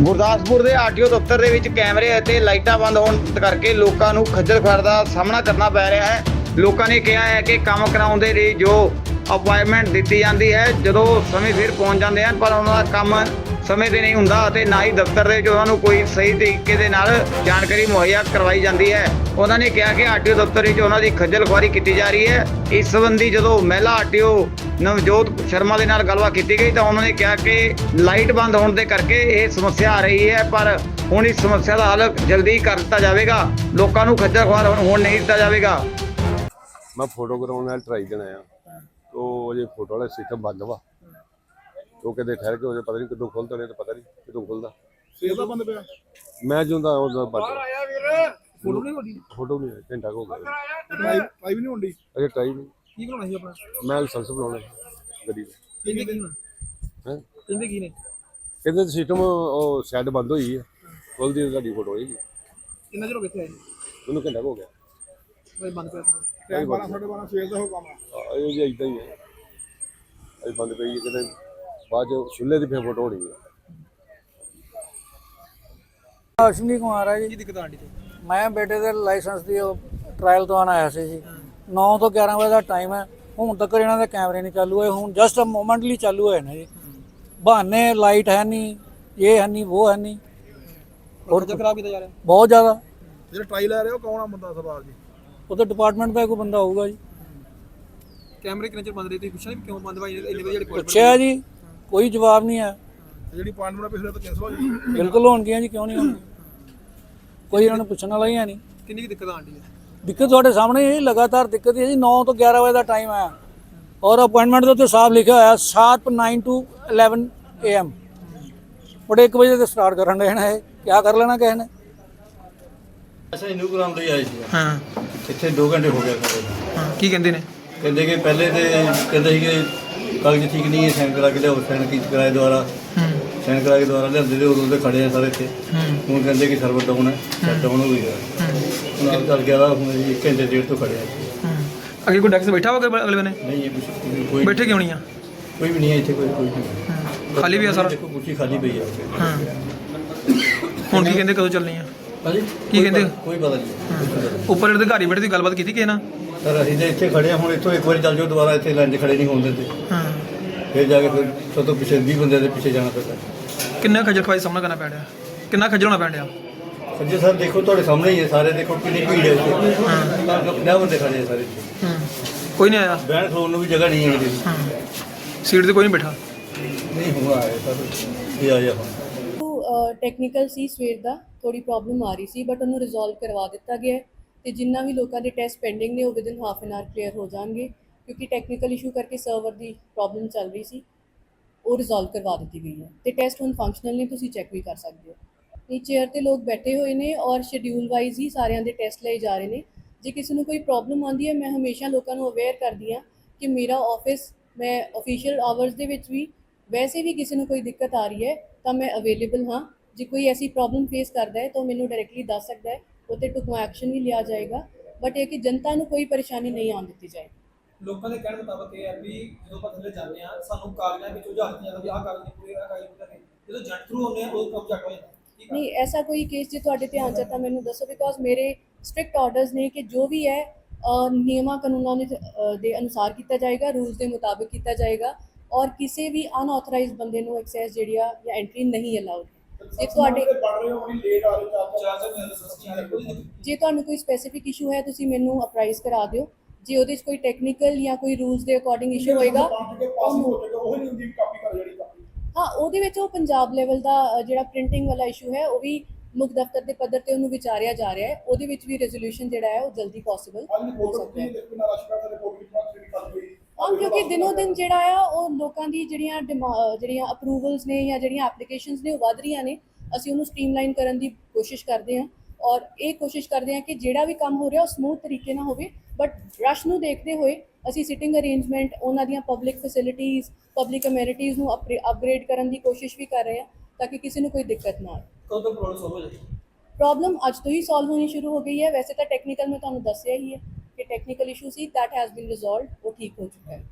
ਗੁਰਦਾਸਪੁਰ ਦੇ ਆਰਟੀਓ ਦਫ਼ਤਰ ਦੇ ਵਿੱਚ ਕੈਮਰੇ ਅਤੇ ਲਾਈਟਾਂ ਬੰਦ ਹੋਣ ਕਰਕੇ ਲੋਕਾਂ ਨੂੰ ਖੱਜਲ ਖੁਆਰ ਦਾ ਸਾਹਮਣਾ ਕਰਨਾ ਪੈ ਰਿਹਾ ਹੈ। ਲੋਕਾਂ ਨੇ ਕਿਹਾ ਹੈ ਕਿ ਕੰਮ ਕਰਾਉਣ ਦੇ ਲਈ ਜੋ ਅਪਾਇੰਟਮੈਂਟ ਦਿੱਤੀ ਜਾਂਦੀ ਹੈ, ਜਦੋਂ ਸਮੇਂ ਫਿਰ ਪਹੁੰਚ ਜਾਂਦੇ ਹਨ, ਪਰ ਉਹਨਾਂ ਦਾ ਕੰਮ ਸਮੇਂ ਤੇ ਨਹੀਂ ਹੁੰਦਾ ਅਤੇ ਨਾ ਹੀ ਦਫ਼ਤਰ ਦੇ ਵਿੱਚ ਉਹਨਾਂ ਨੂੰ ਕੋਈ ਸਹੀ ਤਰੀਕੇ ਦੇ ਨਾਲ ਜਾਣਕਾਰੀ, ਮੁਹੱਈਆ ਕਰਵਾਈ ਜਾਂਦੀ ਹੈ। ਉਹਨਾਂ ਨੇ ਕਿਹਾ ਕਿ ਆਰਟੀਓ ਦਫ਼ਤਰ ਵਿੱਚ ਉਹਨਾਂ ਦੀ ਖੱਜਲ ਖੁਆਰੀ ਕੀਤੀ ਜਾ ਰਹੀ ਹੈ। ਇਸ ਸੰਬੰਧੀ ਜਦੋਂ ਮਹਿਲਾ ਆਰਟੀਓ ਨਵਜੋਤ ਸ਼ਰਮਾ ਦੇ ਨਾਲ ਗੱਲਬਾਤ ਕੀਤੀ ਗਈ ਤਾਂ ਉਹਨਾਂ ਨੇ ਕਿਹਾ ਕਿ ਲਾਈਟ ਬੰਦ ਹੋਣ ਦੇ ਕਰਕੇ ਇਹ ਸਮੱਸਿਆ ਆ ਰਹੀ ਹੈ, ਪਰ ਹੁਣ ਇਸ ਸਮੱਸਿਆ ਦਾ ਹੱਲ ਜਲਦੀ ਕਰ ਦਿੱਤਾ ਜਾਵੇਗਾ। ਲੋਕਾਂ ਨੂੰ ਖੱਜਲ ਖੁਆਰ ਹੋਣ ਨਹੀਂ ਦਿੱਤਾ ਜਾਵੇਗਾ। ਮੈਂ ਫੋਟੋ ਕਰਾਉਣ ਨਾਲ ਟਰਾਈ ਦੇਣਾ ਆ ਉਹ ਜੇ ਫੋਟੋ ਵਾਲਾ ਸਿਸਟਮ ਬੰਦ ਵਾ। ਉਹ ਕਹਿੰਦੇ ਠਹਿਰ ਕੇ ਉਹਦੇ ਪਤਾ ਨਹੀਂ ਕਦੋਂ ਖੁੱਲਦਾ ਨੇ ਤਾਂ ਪਤਾ ਨਹੀਂ ਕਦੋਂ ਖੁੱਲਦਾ ਸੇਲ ਦਾ ਬੰਦ ਪਿਆ? ਮੈਂ ਜਿਉਂਦਾ ਉਹਦਾ ਬੰਦ ਫੋਟੋ ਨਹੀਂ ਹੁੰਦੀ ਫੋਟੋ ਨਹੀਂ ਆਈ, ਘੰਟਾ ਕੁ ਹੋ ਗਿਆ। ਟਰਾਈ ਟਰਾਈ ਵੀ ਨਹੀਂ ਹੁੰਦੀ ਅਜੇ ਟਰਾਈ ਨਹੀਂ। ਕੀ ਕਰਾਉਣਾ ਸੀ ਆਪਣਾ? ਮੈਂ ਲਾਇਸੈਂਸ ਬਣਾਉਣਾ ਗੱਡੀ ਦਾ। ਕਹਿੰਦੇ ਕੀ ਹੋਣਾ ਹੈ? ਕਹਿੰਦੇ ਕੀ ਨੇ? ਕਹਿੰਦੇ ਸਿਸਟਮ ਉਹ ਸ਼ੈਡ ਬੰਦ ਹੋਈ ਹੈ ਖੁੱਲਦੀ ਤਾਂ ਤੁਹਾਡੀ ਫੋਟੋ ਹੋਏਗੀ। ਕਿੰਨਾ ਚਿਰ ਹੋ ਗਿਆ ਇੱਥੇ ਆਏ ਉਹਨੂੰ ਘੰਟਾ ਕੁ ਹੋ ਗਿਆ। ਕੋਈ ਬੰਦ ਪਿਆ ਸਾਰਾ। ਟਾਈਮ 12 12:30 ਸੇਲ ਦਾ ਹੋ ਕੰਮ ਆ। ਆ, ਇਹ ਜੀ ਇਦਾਂ ਹੀ ਹੈ ਅਜੇ ਬੰਦ ਪਈ ਹੈ ਕਹਿੰਦੇ ਬਾਅਦ ਚ ਛੁੱਲੇ ਦੀ ਫਿਰ ਫੋਟੋ ਹੋਣੀ ਹੈ ਅਸ਼ਵਨੀ ਕੁਮਾਰ ਹੈ ਕੀ ਜੀ ਦਿੱਕਤ ਆਂਡੀ ਤੇ? ਮੈਂ ਬੇਟੇ ਦੇ ਲਾਇਸੈਂਸ ਦੀ ਟ੍ਰਾਇਲ ਤੋਂ ਆਇਆ ਸੀ ਜੀ। 9 ਤੋਂ 11 ਵਜੇ ਦਾ ਟਾਈਮ ਹੈ। ਹੁਣ ਤੱਕ ਇਹਨਾਂ ਦੇ ਕੈਮਰੇ ਨਹੀਂ ਚਾਲੂ ਹੋਏ। ਹੁਣ ਜਸਟ ਅ ਮੋਮੈਂਟਲੀ ਚਾਲੂ ਹੋਏ ਨੇ ਜੀ। ਬਹਾਨੇ ਲਾਈਟ ਹੈ ਨਹੀਂ ਇਹ ਹੈ ਨਹੀਂ ਉਹ ਹੈ ਨਹੀਂ। ਹੋਰ ਤਾਂ ਖਰਾਬ ਕੀਤਾ ਜਾ ਰਿਹਾ? ਬਹੁਤ ਜ਼ਿਆਦਾ। ਜਿਹੜਾ ਟਰਾਈ ਲੈ ਰਹੇ ਹੋ ਕੌਣ ਆ ਬੰਦਾ ਸਵਾਲ ਜੀ? ਉਹਦੇ ਡਿਪਾਰਟਮੈਂਟ ਦਾ ਕੋਈ ਬੰਦਾ ਹੋਊਗਾ ਜੀ। ਕੈਮਰੇ ਕਿੰਨੇ ਚਿਰ ਬੰਦ ਰਹੇ? ਤੁਸੀਂ ਪੁੱਛਿਆ ਕਿਉਂ ਬੰਦ ਭਾਈ ਇੰਨੇ ਵਜੇ ਜਿਹੜੇ ਪੁੱਛਿਆ ਜੀ। ਕੋਈ ਜਵਾਬ ਨਹੀਂ ਹੈ। ਜਿਹੜੀ ਅਪਾਇੰਟਮੈਂਟ ਪਿਛਲੇ ਤੋਂ ਕੈਨਸਲ ਹੋ ਜੀ ਬਿਲਕੁਲ ਹੋਣਗੀਆਂ ਜੀ ਕਿਉਂ ਨਹੀਂ ਹੋਣਗੀਆਂ? ਕੋਈ ਇਹਨਾਂ ਨੂੰ ਪੁੱਛਣ ਵਾਲਾ ਹੀ ਹੈ ਨਹੀਂ। ਕਿੰਨੀ ਕੁ ਦਿੱਕਤ ਆਂਡੀ ਹੈ? ਦਿੱਕਤ ਤੁਹਾਡੇ ਸਾਹਮਣੇ ਹੈ ਜੀ ਲਗਾਤਾਰ ਦਿੱਕਤ ਹੈ ਜੀ 9 ਤੋਂ 11 ਵਜੇ ਦਾ ਟਾਈਮ ਹੈ। ਔਰ ਅਪਾਇੰਟਮੈਂਟ ਦੇ ਉੱਤੇ ਸਾਫ਼ ਲਿਖਿਆ ਹੋਇਆ ਸ਼ਾਰਪ 9 ਟੂ 11 am ਬੜੇ 1 ਵਜੇ ਤੇ ਸਟਾਰਟ ਕਰਨ ਦੇ ਨੇ ਇਹ। ਕੀ ਕਰ ਲੈਣਾ ਕਿਸੇ ਨੇ? ਅੱਛਾ ਇਹਨੂੰ ਕਰਾਉਣ ਲਈ ਆਏ ਸੀ। ਹਾਂ। ਇੱਥੇ 2 ਘੰਟੇ ਹੋ ਗਏ ਖੜੇ ਨੂੰ। ਹਾਂ ਕੀ ਕਹਿੰਦੇ ਨੇ? ਕਹਿੰਦੇ ਕਿ ਪਹਿਲੇ ਤੇ ਕਹਿੰਦੇ ਸੀਗੇ ਕਾਗਜ਼ ਠੀਕ ਨਹੀਂ ਹੈ ਸਾਈਨ ਕਰਾ ਕੇ ਲਿਆਓ ਸਾਈਨ ਕੀ ਕਰਾਏ ਦੁਆਰਾ ਹੂੰ। ਸਾਈਨ ਕਰਾ ਕੇ ਦੁਆਰਾ ਲਿਆਂਦੇ ਤੇ ਉਦੋਂ ਤੇ ਖੜੇ ਆ ਸਾਰੇ ਇੱਥੇ। ਹੂੰ। ਹੁਣ ਕਹਿੰਦੇ ਕਿ ਸਰਵਰ ਡਾਊਨ ਹੈ ਡਾਊਨ ਹੋ। ਗਿਆ ਆਪ ਚੱਲ ਗਿਆ ਹੁਣ ਅਸੀਂ ਇੱਕ ਘੰਟੇ ਡੇਢ ਤੋਂ ਖੜੇ ਆ। ਅੱਗੇ ਕੋਈ ਡੈਕਸ ਬੈਠਾ ਹੋਗਾ ਅਗਲੇ ਨੇ ਨਹੀਂ ਇਹ ਕੋਈ ਬੈਠੇ ਕਿਉਂ ਨਹੀਂ ਆ? ਕੋਈ ਵੀ ਨਹੀਂ ਹੈ ਇੱਥੇ ਕੋਈ ਕੋਈ ਨਹੀਂ। ਖਾਲੀ ਵੀ ਆ ਸਾਰਾ? ਦੇਖੋ ਕੁਰਸੀ ਖਾਲੀ ਪਈ ਆ। ਹੁਣ ਕੀ ਕਹਿੰਦੇ ਕਦੋਂ ਚੱਲਣੀ ਆ? ਹਾਂਜੀ? ਕੀ ਕਹਿੰਦੇ? ਕੋਈ ਪਤਾ ਨਹੀਂ। ਉੱਪਰ ਅਧਿਕਾਰੀ ਬੈਠੇ ਦੀ ਗੱਲਬਾਤ ਕੀਤੀ ਕਿ ਨਾ ਸਰ ਅਸੀਂ ਤਾਂ ਇੱਥੇ ਖੜੇ ਹੁਣ ਇੱਥੋਂ ਇੱਕ ਵਾਰੀ ਚੱਲ ਜਾਓ ਦੁਬਾਰਾ ਇੱਥੇ ਲਾਈਨ 'ਚ ਖੜੇ ਨਹੀਂ ਹੋਣ ਦਿੰਦੇ। ਹਾਂ। ਫਿਰ ਜਾ ਕੇ ਫਿਰ ਸਭ ਤੋਂ ਪਿੱਛੇ 20 ਬੰਦੇ ਦੇ ਪਿੱਛੇ ਜਾਣਾ ਪੈਂਦਾ। ਕਿੰਨਾ ਖੱਜਲ ਖਵਾਈ ਸਾਹਮਣਾ ਕਰਨਾ ਪੈ ਰਿਹਾ? ਕਿੰਨਾ ਖੱਜਲ ਹੋਣਾ ਪੈ ਰਿਹਾ ਸੱਜੇ ਸਰ ਦੇਖੋ ਤੁਹਾਡੇ ਸਾਹਮਣੇ ਹੀ ਹੈ ਸਾਰੇ ਦੇਖੋ ਕਿੰਨੀ ਭੀੜ ਹੈ ਇੱਥੇ। ਹਾਂ। 50 ਬੰਦੇ ਖੜੇ ਆ ਸਾਰੇ। ਇੱਥੇ ਹੂੰ। ਕੋਈ ਨਹੀਂ ਆਇਆ? ਬਹਿਣ ਖਲੋਣ ਨੂੰ ਵੀ ਜਗ੍ਹਾ ਨਹੀਂ ਹੈ ਇਹਦੀ ਹਾਂ। ਸੀਟ ਤੇ ਕੋਈ ਨਹੀਂ ਬੈਠਾ? ਨਹੀਂ ਹੁਆ ਹੈ ਸਰ। ਇਹ ਆ ਜਾ ਹੁਣ ਟੈਕਨੀਕਲ ਸੀ ਸਵੇਰ ਦਾ ਥੋੜੀ ਪ੍ਰੋਬਲਮ ਆ ਰਹੀ ਸੀ ਬਟ ਉਹਨੂੰ ਰਿਜ਼ੋਲਵ ਕਰਵਾ ਦਿੱਤਾ ਗਿਆ ਹੈ। ਤੇ ਜਿੰਨਾ ਵੀ ਲੋਕਾਂ ਦੇ ਟੈਸਟ ਪੈਂਡਿੰਗ ਨੇ ਉਹ within half N R clear ਹੋ ਜਾਣਗੇ। ਕਿਉਂਕਿ ਟੈਕਨੀਕਲ ਇਸ਼ੂ ਕਰਕੇ ਸਰਵਰ ਦੀ ਪ੍ਰੋਬਲਮ ਚੱਲ ਰਹੀ ਸੀ, ਉਹ ਰਿਜ਼ੋਲਵ ਕਰਵਾ ਦਿੱਤੀ ਗਈ ਹੈ। ਤੇ ਟੈਸਟ ਹੁਣ ਫੰਕਸ਼ਨਲ ਨੇ ਤੁਸੀਂ ਚੈੱਕ ਵੀ ਕਰ ਸਕਦੇ ਹੋ। ਇਹ ਚੇਅਰ ਤੇ ਲੋਕ ਬੈਠੇ ਹੋਏ ਨੇ ਔਰ ਸ਼ਡਿਊਲ ਵਾਈਜ਼ ਹੀ ਸਾਰਿਆਂ ਦੇ ਟੈਸਟ ਲਏ ਜਾ ਰਹੇ ਨੇ। ਜੇ ਕਿਸੇ ਨੂੰ ਕੋਈ ਪ੍ਰੋਬਲਮ ਆਉਂਦੀ ਹੈ, ਮੈਂ ਹਮੇਸ਼ਾ ਲੋਕਾਂ ਨੂੰ ਅਵੇਅਰ ਕਰਦੀ ਹਾਂ ਕਿ ਮੇਰਾ ਆਫਿਸ ਮੈਂ ਅਫੀਸ਼ੀਅਲ ਆਵਰਸ ਦੇ ਵਿੱਚ ਵੀ ਵੈਸੇ ਵੀ ਕਿਸੇ ਨੂੰ ਕੋਈ ਦਿੱਕਤ ਆ ਰਹੀ ਹੈ, ਤਾਂ ਮੈਂ ਅਵੇਲੇਬਲ ਹਾਂ। ਜੇ ਕੋਈ ਐਸੀ ਪ੍ਰੋਬਲਮ ਫੇਸ ਕਰਦਾ ਹੈ, ਤਾਂ ਉਹ ਮੈਨੂੰ ਡਾਇਰੈਕਟਲੀ ਦੱਸ ਸਕਦਾ ਹੈ, ਉਹ 'ਤੇ ਟੁਕਮਾ ਐਕਸ਼ਨ ਵੀ ਲਿਆ ਜਾਏਗਾ। ਬਟ ਇਹ ਕਿ ਜਨਤਾ ਨੂੰ ਕੋਈ ਪਰੇਸ਼ਾਨੀ ਨਹੀਂ ਆਉਣ ਦਿੱਤੀ ਜਾਏਗੀ। ਲੋਕਾਂ ਦੇ ਕਹਿਣ ਮੁਤਾਬਕ ਇਹ ਹੈ ਵੀ ਜਦੋਂ ਆਪਾਂ ਥੱਲੇ ਜਾਂਦੇ ਆ ਸਾਨੂੰ ਕਾਗਜ਼ਾਂ ਵਿੱਚ ਦਿੱਤਾ ਜਾਂਦਾ ਵੀ ਆਹ ਕਾਗਜ਼ ਨਹੀਂ ਪੂਰੇ ਆਹ ਕਾਗਜ਼ ਪੂਰੇ। ਨਹੀਂ ਜਦੋਂ ਜੱਟ ਥਰੂ ਹੁੰਦੇ ਆ ਉਦੋਂ ਕੰਮ ਜੱਟ ਹੋ ਜਾਂਦਾ। ਆ? ਨਹੀਂ ਐਸਾ ਕੋਈ ਕੇਸ ਜੇ ਤੁਹਾਡੇ ਧਿਆਨ ਚ ਤਾਂ ਮੈਨੂੰ ਦੱਸੋ ਬਿਕੋਜ਼ ਮੇਰੇ ਸਟ੍ਰਿਕਟ ਆਰਡਰਸ ਨੇ ਕਿ ਜੋ ਵੀ ਹੈ ਨਿਯਮਾਂ ਕਾਨੂੰਨਾਂ ਦੇ ਅਨੁਸਾਰ ਕੀਤਾ ਜਾਏਗਾ ਰੂਲਸ ਦੇ ਮੁਤਾਬਿਕ ਕੀਤਾ ਜਾਏਗਾ ਔਰ ਕਿਸੇ ਵੀ ਅਨਆਥੋਰਾਈਜ਼ਡ ਬੰਦੇ ਨੂੰ ਐਕਸੈਸ ਜਿਹੜੀ ਆ ਜਾਂ ਐਂਟਰੀ ਨਹੀਂ ਅਲਾਉਡ ਜੇ ਤੁਹਾਡੇ ਆ ਜੇ ਤੁਹਾਨੂੰ ਕੋਈ ਸਪੈਸੀਫਿਕ ਇਸ਼ੂ ਹੈ ਤੁਸੀਂ ਮੈਨੂੰ ਅਪਰਾਈਜ਼ ਕਰਾ ਦਿਓ। ਜੇ ਉਹਦੇ 'ਚ ਕੋਈ ਟੈਕਨੀਕਲ ਜਾਂ ਕੋਈ ਰੂਲਸ ਦੇ ਅਕੋਰਡਿੰਗ ਇਸ਼ੂ ਹੋਏਗਾ ਉਹਨੂੰ- ਉਹ ਨਹੀਂ ਹੁੰਦੀ ਕਾਪੀ ਕਰ ਜਿਹੜੀ ਕਾਪੀ। ਹਾਂ ਉਹਦੇ ਵਿੱਚ ਉਹ ਪੰਜਾਬ ਲੈਵਲ ਦਾ ਜਿਹੜਾ ਪ੍ਰਿੰਟਿੰਗ ਵਾਲਾ ਇਸ਼ੂ ਹੈ ਉਹ ਵੀ ਮੁੱਖ ਦਫ਼ਤਰ ਦੇ ਪੱਧਰ ਤੇ ਉਹਨੂੰ ਵਿਚਾਰਿਆ ਜਾ ਰਿਹਾ ਹੈ। ਉਹਦੇ ਵਿੱਚ ਵੀ ਰੈਜ਼ੋਲੂਸ਼ਨ ਜਿਹੜਾ ਹੈ ਉਹ ਜਲਦੀ ਪੋਸੀਬਲ ਹੋ ਸਕਦਾ ਹੈ। ਹਾਂ ਕਿਉਂਕਿ ਦਿਨੋ ਦਿਨ ਜਿਹੜਾ ਆ ਉਹ ਲੋਕਾਂ ਦੀ ਜਿਹੜੀਆਂ ਜਿਹੜੀਆਂ ਅਪਰੂਵਲਸ ਨੇ ਜਾਂ ਜਿਹੜੀਆਂ ਐਪਲੀਕੇਸ਼ਨਸ ਨੇ ਉਹ ਵਧ ਰਹੀਆਂ ਨੇ। ਅਸੀਂ ਉਹਨੂੰ ਸਟ੍ਰੀਮਲਾਈਨ ਕਰਨ ਦੀ ਕੋਸ਼ਿਸ਼ ਕਰਦੇ ਹਾਂ। ਔਰ ਇਹ ਕੋਸ਼ਿਸ਼ ਕਰਦੇ ਹਾਂ ਕਿ ਜਿਹੜਾ ਵੀ ਕੰਮ ਹੋ ਰਿਹਾ ਉਹ ਸਮੂਥ ਤਰੀਕੇ ਨਾਲ ਹੋਵੇ। ਬਟ ਰਸ਼ ਨੂੰ ਦੇਖਦੇ ਹੋਏ ਅਸੀਂ ਸਿਟਿੰਗ ਅਰੇਂਜਮੈਂਟ ਉਹਨਾਂ ਦੀਆਂ ਪਬਲਿਕ ਫੈਸਿਲਿਟੀਆਂ ਪਬਲਿਕ ਅਮੈਨਿਟੀਜ਼ ਨੂੰ ਅਪਗ੍ਰੇਡ ਕਰਨ ਦੀ ਕੋਸ਼ਿਸ਼ ਵੀ ਕਰ ਰਹੇ ਹਾਂ ਤਾਂ ਕਿ ਕਿਸੇ ਨੂੰ ਕੋਈ ਦਿੱਕਤ ਨਾ ਆਏ ਕਦੋਂ ਤੱਕ ਪ੍ਰੋਬਲਮ ਸੋਲਵ ਹੋ ਜਾਏਗੀ? ਪ੍ਰੋਬਲਮ ਅੱਜ ਤੋਂ ਹੀ ਸੋਲਵ ਹੋਣੀ ਸ਼ੁਰੂ ਹੋ ਗਈ ਹੈ। ਵੈਸੇ ਤਾਂ ਟੈਕਨੀਕਲ ਮੈਂ ਤੁਹਾਨੂੰ ਦੱਸਿਆ ਹੀ ਹੈ ਕਿ ਟੈਕਨੀਕਲ ਇਸ਼ੂ ਸੀ that has been resolved ਉਹ ਠੀਕ ਹੋ ਚੁੱਕਾ ਹੈ।